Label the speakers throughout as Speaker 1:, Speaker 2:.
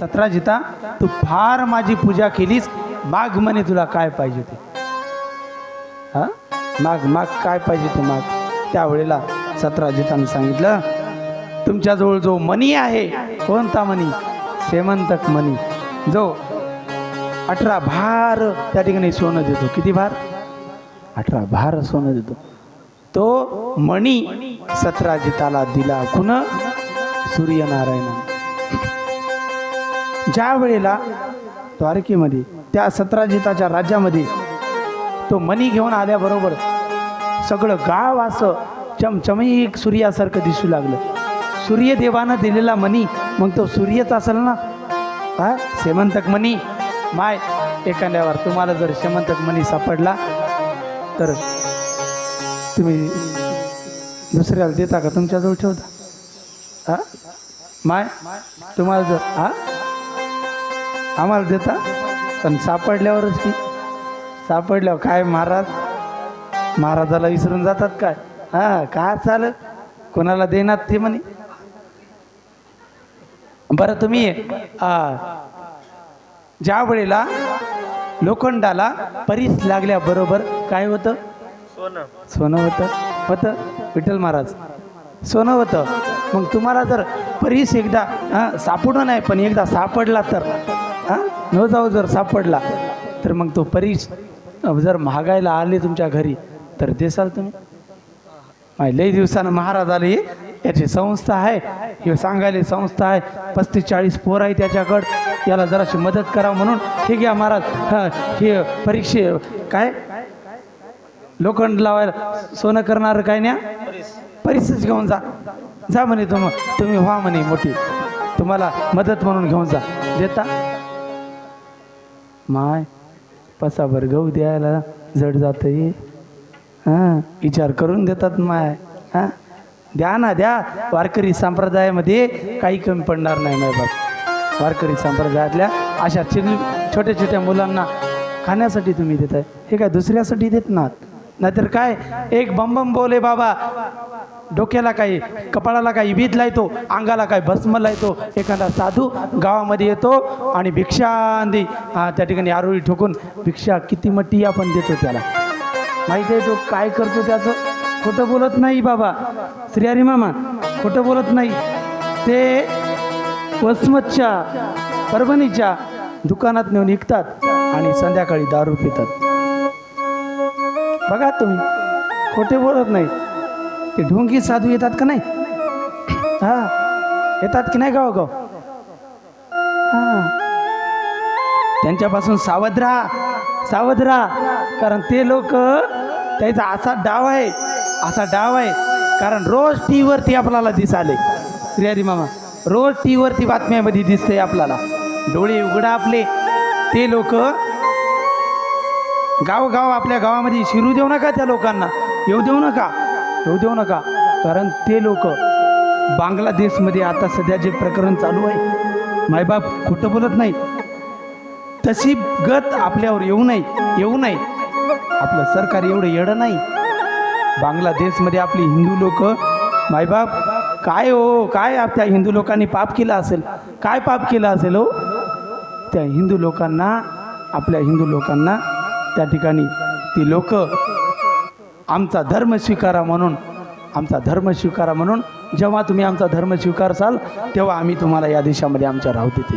Speaker 1: सतराजिता तू फार माझी पूजा केलीस. माग म्हणे तुला काय पाहिजे ते हा? माग माग काय पाहिजे ते माग? त्यावेळेला सतराजिताने सांगितलं तुमच्याजवळ जो मनी आहे कोणता मनी? सेमंतक मनी. जो अठरा भार त्या ठिकाणी सोनं देतो. किती भार? अठरा भार सोनं देतो. तो मणी सतराजिताला दिला. कुण? सूर्यनारायण. ज्या वेळेला द्वारकेमध्ये त्या सत्राजिताच्या राज्यामध्ये तो मणी घेऊन आल्याबरोबर सगळं गाव असं चमचमईक सूर्यासारखं दिसू लागलं. सूर्यदेवानं दिलेला मणी मग तो सूर्यच असेल ना? हा? सेमंतक मणी. माय एखाद्यावर तुम्हाला जर सेमंतक मणी सापडला तर तुम्ही दुसऱ्याला देता का? तुमच्याजवळ ठेवता. हा? माय तुम्हाला जर हा? आम्हाला देता पण सापडल्यावरच की. सापडल्यावर काय महाराज? महाराजाला विसरून जातात काय? हा का चाल कोणाला देणार ते म्हणे? बरं तुम्ही ज्या वेळेला लोखंडाला परीस लागल्याबरोबर काय होतं?
Speaker 2: सोनं.
Speaker 1: सोनं होतं. होतं? विठ्ठल महाराज. सोनं होतं. मग तुम्हाला जर परीस एकदा हां सापडून नाही पण एकदा सापडला तर? न जाऊ जर सापडला तर मग तो परीस जर महागायला आले तुमच्या घरी तर देसाल तुम्ही? माय लई दिवसानं महाराज आले. याची संस्था आहे. हे सांगायला संस्था आहे. पस्तीस चाळीस पोर आहे त्याच्याकडं. याला जराशी मदत करा म्हणून. हे घ्या महाराज. हां हे परीक्षे काय? लोखंड लावायला सोनं करणार काय न्या? परिस्थिती घेऊन जा. जा म्हणे तुम तुम्ही व्हा म्हणे मोठी. तुम्हाला मदत म्हणून घेऊन जा. देता? माय पसाभर गहू द्यायला जड जात हां विचार करून देतात माय. हां द्या ना द्या. वारकरी संप्रदायामध्ये काही कमी पडणार नाही माय बाप. वारकरी संप्रदायातल्या अशा चिल छोट्या छोट्या मुलांना खाण्यासाठी तुम्ही देताय. हे काय दुसऱ्यासाठी देत नात? नाहीतर काय? एक बंबम बोले बाबा. डोक्याला काही कपाळाला काही विध लायतो अंगाला काही भस्म लायतो. एखादा साधू गावामध्ये येतो आणि भिक्षांदी हा त्या ठिकाणी आरोळी ठोकून भिक्षा किती मट्टी आपण देतो त्याला. माहिती आहे तो काय करतो त्याचं? खोटं बोलत नाही बाबा. श्रीहरी मामा खोटं बोलत नाही. ते वसमतच्या परभणीच्या दुकानात नेऊन विकतात आणि संध्याकाळी दारू पितात. बघा तुम्ही खोटे बोलत नाही ते ढोंगी साधू येतात का नाही? हा येतात की नाही गाव गाव हा. त्यांच्यापासून सावध राहा सावध राहा. कारण ते लोक त्याचा असा डाव आहे असा डाव आहे. कारण रोज टी आपल्याला आपल्याला दिसाले श्रीहरी मामा रोज टी बातम्यामध्ये दिसते आपल्याला. डोळे उघडा आपले. ते लोक गावगाव आपल्या गावामध्ये शिरू देऊ नका त्या लोकांना. येऊ देऊ नका. येऊ देऊ नका. कारण ते लोक बांगलादेशमध्ये आता सध्या जे प्रकरण चालू आहे मायबाप खोटं बोलत नाही. तशी गत आपल्यावर येऊ नये येऊ नये. आपलं सरकार एवढं येडं नाही. बांगलादेशमध्ये आपली हिंदू लोक मायबाप काय हो काय त्या हिंदू लोकांनी पाप केलं असेल? काय पाप केलं असेल हो? त्या हिंदू लोकांना आपल्या हिंदू लोकांना त्या ठिकाणी ती लोक आमचा धर्म स्वीकारा म्हणून आमचा धर्म स्वीकारा म्हणून जेव्हा तुम्ही आमचा धर्म स्वीकारसाल तेव्हा आम्ही तुम्हाला या देशामध्ये आमच्या राहू देते.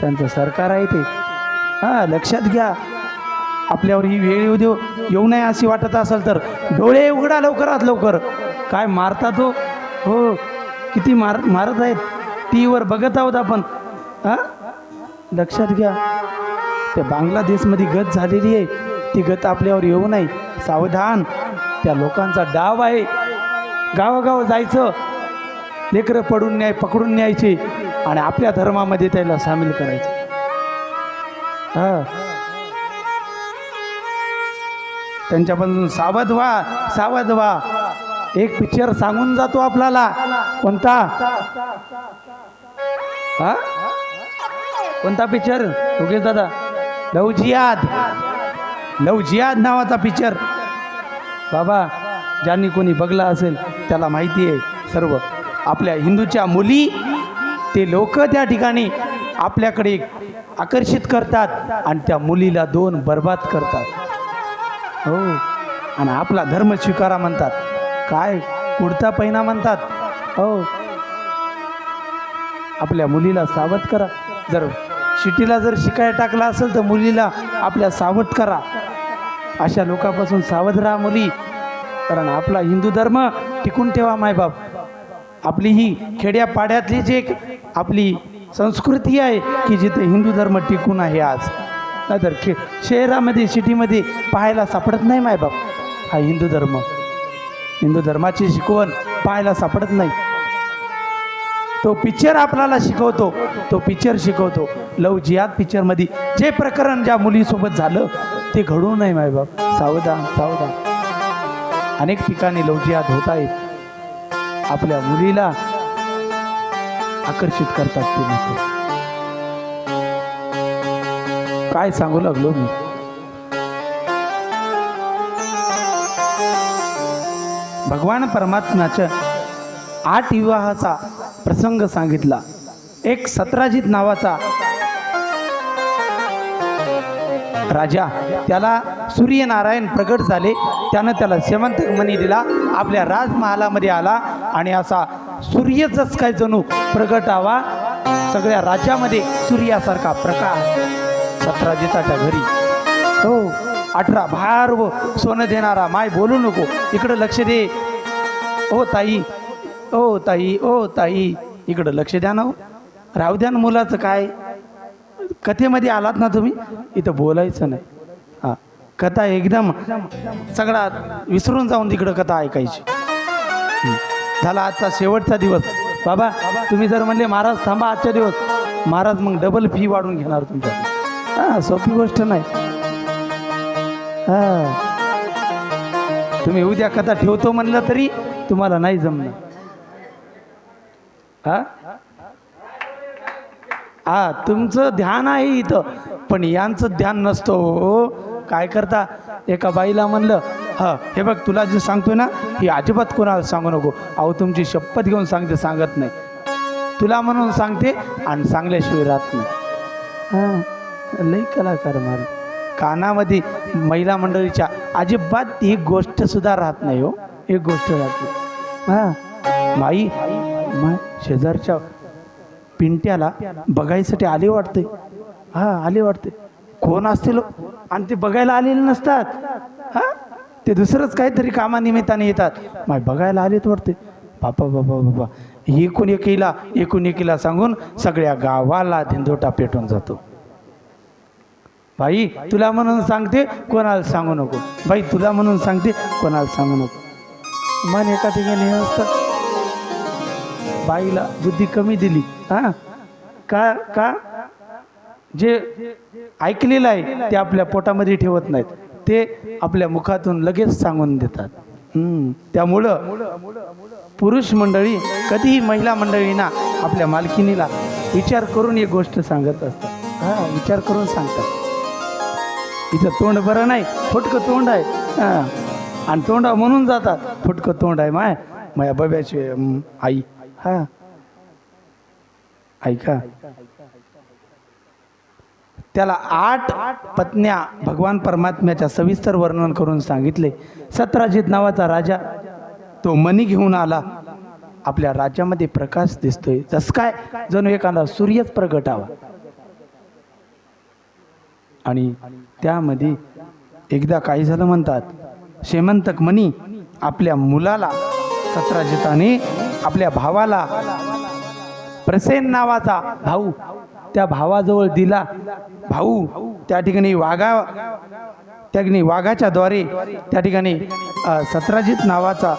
Speaker 1: त्यांचं सरकार आहे ते. हां लक्षात घ्या. आपल्यावर ही वेळ येऊ देऊ येऊ नये अशी वाटत असेल तर डोळे उघडा लवकरात लवकर. काय मारतात हो हो किती मार मारत आहेत. टी व्हीवर बघत आहोत आपण. हां? लक्षात घ्या. त्या बांगलादेशमध्ये गत झालेली आहे. ती गत आपल्यावर येऊ नये. सावधान. त्या लोकांचा डाव आहे. गावोगाव जायचं. लेकरं पडून न्याय पकडून न्यायचे आणि आपल्या धर्मामध्ये त्याला सामील करायचं. हा. त्यांच्यापासून सावध व्हा सावध व्हा. एक पिक्चर सांगून जातो आपल्याला. कोणता? हा? कोणता पिक्चर? योगेश दादा. लव जियाद लव जियाद नावाचा पिक्चर. बाबा ज्यांनी कोणी बघला असेल त्याला माहिती आहे सर्व. आपल्या हिंदूच्या मुली ते लोक त्या ठिकाणी आपल्याकडे आकर्षित करतात आणि त्या मुलीला दोन बर्बाद करतात. हो. आणि आपला धर्म स्वीकारा म्हणतात. काय? कुडता पैना म्हणतात. हो. आपल्या मुलीला सावध करा. जर शिटीला जर शिकायला टाकला असेल तर मुलीला आपल्या सावध करा. अशा लोकांपासून सावध राहा मुली. कारण आपला हिंदू धर्म टिकून ठेवा मायबाप आपली ही खेड्यापाड्यातली जी एक आपली संस्कृती आहे की जिथे हिंदू धर्म टिकून आहे आज. नाहीतर खे शहरामध्ये सिटीमध्ये पाहायला सापडत नाही मायबाप हा हिंदू धर्म. हिंदू धर्माची शिकवण पाहायला सापडत नाही. तो पिक्चर आपल्याला शिकवतो तो पिक्चर शिकवतो. लव जियाद पिक्चरमध्ये जे प्रकरण ज्या मुलीसोबत झालं ते घडू नये मायबाप सावधान सावधान. अनेक ठिकाणी लवजिया होत आहेत आपल्या मुलीला आकर्षित करतात ते लोक काय सांगू लागलो मी? भगवान परमात्म्याच्या आठ विवाहाचा प्रसंग सांगितला. एक सत्राजित नावाचा राजा त्याला सूर्यनारायण प्रगट झाले. त्यानं त्याला शेवंतक मणी दिला आपल्या राजमहालामध्ये आला आणि असा सूर्यच काय जणू प्रगटावा सगळ्या राज्यामध्ये सूर्यासारखा प्रकाश सतराजिताच्या घरी. हो अठरा भार व सोनं देणारा माय बोलू नको इकडं लक्ष दे. ओ ताई. ओ ताई ओ ताई. इकडं लक्ष द्या ना हो. राहू द्या ना मुलाचं काय. कथेमध्ये आलात ना तुम्ही? इथं बोलायचं नाही. कथा एकदम सगळा विसरून जाऊन तिकडं कथा ऐकायची. झाला आजचा शेवटचा दिवस. बाबा तुम्ही जर म्हणले महाराज थांबा आजच्या दिवस. महाराज मग डबल फी वाढून घेणार तुमच्या हां सोपी गोष्ट नाही. हां. तुम्ही उद्या कथा ठेवतो म्हणलं तरी तुम्हाला नाही जमणार. हा? हा तुमचं ध्यान आहे इथं पण यांचं ध्यान नसतो हो. काय करता? एका बाईला म्हणलं हां हे बघ तुला जे सांगतोय ना ही अजिबात कोणाला सांगू नको. अहो तुमची शपथ घेऊन सांगते सांगत नाही. तुला म्हणून सांगते आणि सांगल्याशिवाय राहत नाही. हां लई कलाकार मार कानामध्ये महिला मंडळीच्या अजिबात ही गोष्ट सुद्धा राहत नाही हो. एक गोष्ट राहते हां माई माय शेजारच्या पिंट्याला बघायसाठी आले वाटते हा आले वाटते कोण असतील? आणि ते बघायला आलेले नसतात. हा? ते दुसरंच काहीतरी कामानिमित्ताने येतात. माय बघायला आलेत वाटते बापा बाबा बाबा. एकूण एकीला एकूण एकीला सांगून सगळ्या गावाला धिंदोटा पेटून जातो. बाई तुला म्हणून सांगते कोणाला सांगू नको. बाई तुला म्हणून सांगते कोणाला सांगू नको. मन एका ठिकाणी असतं. बाईला बुद्धी कमी दिली. हा? का का? जे ऐकलेलं आहे ते आपल्या पोटामध्ये ठेवत नाहीत. ते आपल्या मुखातून लगेच सांगून देतात. त्यामुळं पुरुष मंडळी कधीही महिला मंडळींना आपल्या मालकिनीला विचार करून एक गोष्ट सांगत असतात. हा विचार करून सांगतात. इथं तोंड बरं नाही फुटकं तोंड आहे. हा. आणि तोंडा म्हणून जातात फुटकं तोंड आहे माय माया बब्याची आई. हा. ऐका. त्याला आठ पत्न्या भगवान परमात्म्याच्या सविस्तर वर्णन करून सांगितले. सत्राजित नावाचा राजा तो मनी घेऊन आला. आपल्या राज्यामध्ये प्रकाश दिसतोय. जस काय? जणू एखादा सूर्यच प्रगटावा आणि त्यामध्ये एकदा काही झालं म्हणतात शेमंतक मनी आपल्या मुलाला सत्राजिताने आपल्या भावाला प्रसेन नावाचा भाऊ त्या भावाजवळ दिला भाऊ त्या ठिकाणी वाघा त्या ठिकाणी वाघाच्या द्वारे त्या ठिकाणी सत्राजित नावाचा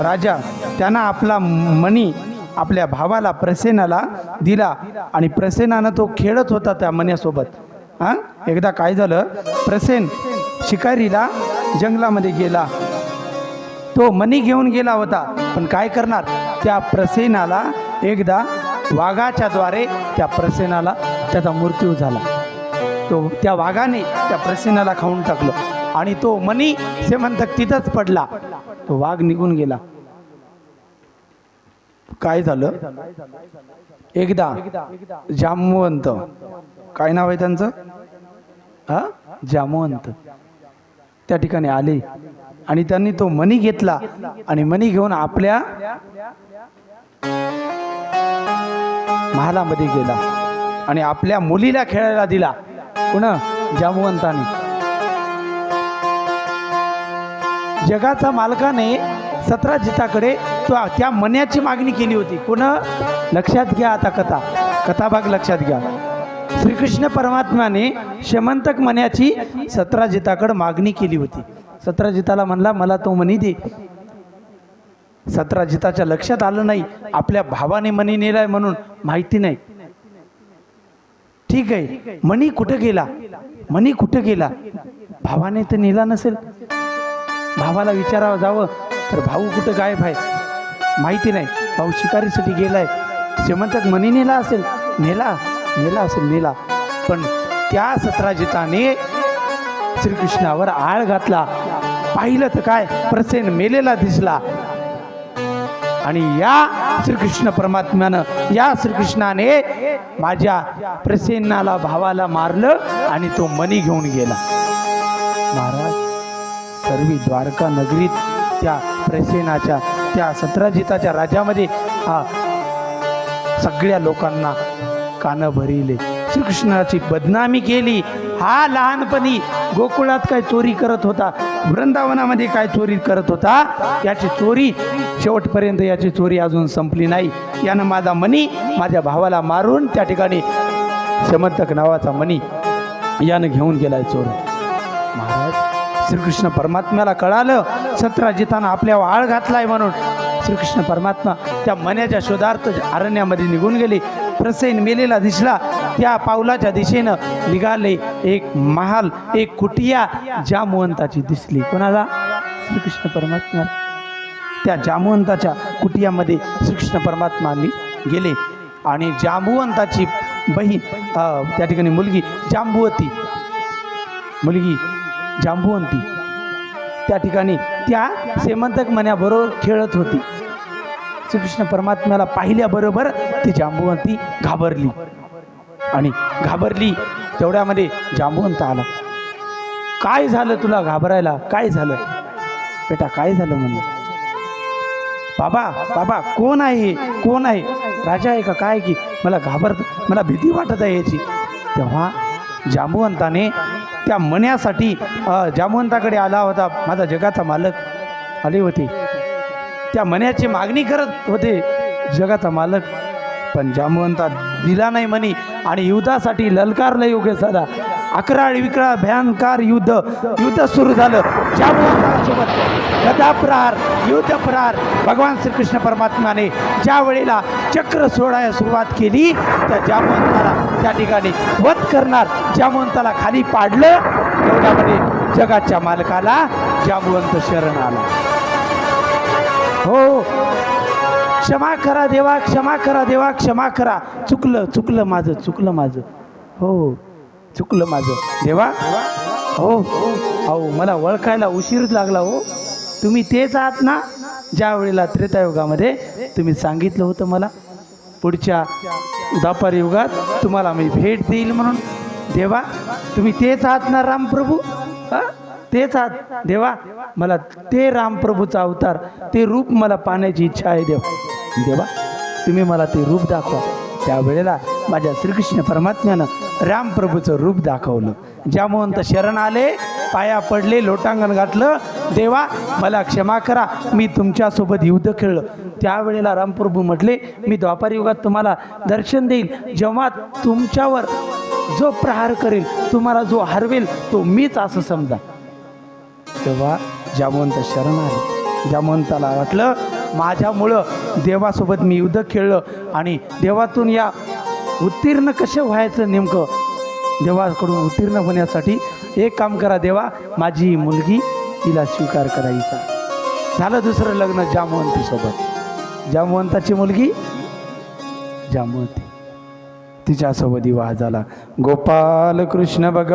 Speaker 1: राजा त्यांना आपला मणी आपल्या भावाला प्रसेनाला दिला आणि प्रसेनानं तो खेळत होता त्या मण्यासोबत. हां? एकदा काय झालं? प्रसेन शिकारीला जंगलामध्ये गेला. तो मणी घेऊन गेला होता. पण काय करणार? त्या प्रसेनाला एकदा वाघाच्या द्वारे त्या प्रसेनाला त्याचा मृत्यू झाला. तो त्या वाघाने त्या प्रसेनाला खाऊन टाकलं आणि तो मनी से म्हणतात तिथंच पडला. तो वाघ निघून गेला. काय झालं? एकदा जामवंत काय नाव आहे त्यांचं? हा? जामवंत त्या ठिकाणी आले आणि त्यांनी तो मणी घेतला आणि मणी घेऊन आपल्या महालामध्ये गेला आणि आपल्या मुलीला खेळायला दिला. कुण? जामवंताने. जगाचा मालकाने सतरा जिताकडे तो त्या मन्याची मागणी केली होती. कुण? लक्षात घ्या आता कथा. कथा भाग लक्षात घ्या. श्रीकृष्ण परमात्म्याने शमंतक मन्याची सत्राजिताकडे मागणी केली होती. सतरा जिताला म्हणला मला तो मनी दे. सतराजिताच्या लक्षात आलं नाही. आपल्या भावाने मनी नेलाय म्हणून माहिती नाही. ठीक आहे. मणी कुठं गेला? मणी कुठं गेला? भावाने तर नेला नसेल. भावाला विचारावं जावं. तर भाऊ कुठं गायब आहे? माहिती नाही. भाऊ शिकारीसाठी गेलाय. श्रीमंतक मणी नेला असेल. नेला नेला असेल नेला. पण त्या सतराजिताने श्रीकृष्णावर आळ घातला. पाहिलं तर काय? प्रसेन मेलेला दिसला. आणि या श्रीकृष्ण परमात्म्यानं या श्रीकृष्णाने माझ्या प्रसेनाला भावाला मारलं आणि तो मनी घेऊन गेला. महाराज सर्वी द्वारका नगरीत त्या प्रसेनाच्या त्या सत्राजिताच्या राज्यामध्ये हा सगळ्या लोकांना कानं भरिले. श्रीकृष्णाची बदनामी केली. हा लहानपणी गोकुळात काय चोरी करत होता वृंदावनामध्ये काय चोरी करत होता याची चोरी शेवटपर्यंत याची चोरी अजून संपली नाही. यानं माझा मनी माझ्या भावाला मारून त्या ठिकाणी समंतक नावाचा मनी यानं घेऊन गेलाय चोर महाराज श्रीकृष्ण परमात्म्याला कळालं सतरा आपल्या आपल्यावर आळ घातलाय म्हणून. श्रीकृष्ण परमात्मा त्या मन्याच्या शोधार्थ अरण्यामध्ये निघून गेले. प्रसेन मेलेला दिसला त्या पावलाच्या दिशेनं निघाले एक महाल एक कुटिया जामवंताची दिसली. कोणाला? श्रीकृष्ण परमात्मा. त्या जामवंताच्या कुटियामध्ये श्रीकृष्ण परमात्मानी गेले. आणि जांबुवंताची बहीण त्या ठिकाणी मुलगी जांबुवती. मुलगी जांबुवंती. त्या ठिकाणी त्या सेमंतक मण्याबरोबर खेळत होती. श्रीकृष्ण परमात्म्याला पाहिल्याबरोबर ती जांबुवंती घाबरली. आणि घाबरली तेवढ्यामध्ये जांबुवंत आला. काय झालं तुला घाबरायला? काय झालं? बेटा काय झालं म्हणलं? बाबा बाबा कोण आहे हे? कोण आहे? राजा आहे का? काय की? मला घाबरत मला भीती वाटत आहे याची. तेव्हा जांबुवंताने त्या मण्यासाठी जांबुवंताकडे आला होता माझा जगाचा मालक. आले होते. त्या मण्याची मागणी करत होते जगाचा मालक. पण जांबुवंता दिला नाही म्हणी. आणि युद्धासाठी ललकारलं योग्य झाला. अकराळ विकराळ भयंकर युद्ध. युद्ध सुरू झालं. जामवंतासोबत गदा प्रहार युद्ध प्रहार भगवान श्रीकृष्ण परमात्माने ज्या वेळेला चक्र सोडायला सुरुवात केली त्या जामवंताला त्या ठिकाणी वध करणार. जामवंताला खाली पाडलं. तेवढ्यामध्ये जगाच्या मालकाला जामवंत शरण आला. हो क्षमा करा देवा क्षमा करा देवा क्षमा करा. चुकलं चुकलं माझं चुकलं माझं. हो चुकलं माझं. देवा हो हो मला ओळखायला उशीर लागला हो. तुम्ही तेच आहात ना ज्या वेळेला त्रेतायुगामध्ये तुम्ही सांगितलं होतं मला. पुढच्या दापार युगात तुम्हाला मी भेट देईल म्हणून. देवा तुम्ही तेच आहात ना रामप्रभू? तेच आहात. देवा मला ते रामप्रभूचा अवतार ते रूप मला पाहण्याची इच्छा आहे देवा. देवा तुम्ही मला ते रूप दाखवा. त्यावेळेला माझ्या श्रीकृष्ण परमात्म्यानं रामप्रभूचं रूप दाखवलं. ज्यामुळं शरण आले पाया पडले लोटांगण घातलं देवा मला क्षमा करा मी तुमच्यासोबत युद्ध खेळलं. त्यावेळेला रामप्रभू म्हटले मी द्वापार युगात तुम्हाला दर्शन देईल जेव्हा तुमच्यावर जो प्रहार करेल तुम्हाला जो हरवेल तो मीच असं समजा. तेव्हा जामवंत शरण आले जामवंताला वाटलं माझ्यामुळं देवासोबत मी युद्ध खेळलं आणि देवातून या उत्तीर्ण कसे व्हायचं नेमकं देवाकडून उत्तीर्ण होण्यासाठी एक काम करा देवा माझी मुलगी तिला स्वीकार करायचा. झालं दुसरं लग्न जामवंतीसोबत. जामवंताची मुलगी जामवंती. तिच्यासोबत विवाह झाला. गोपाल कृष्ण भग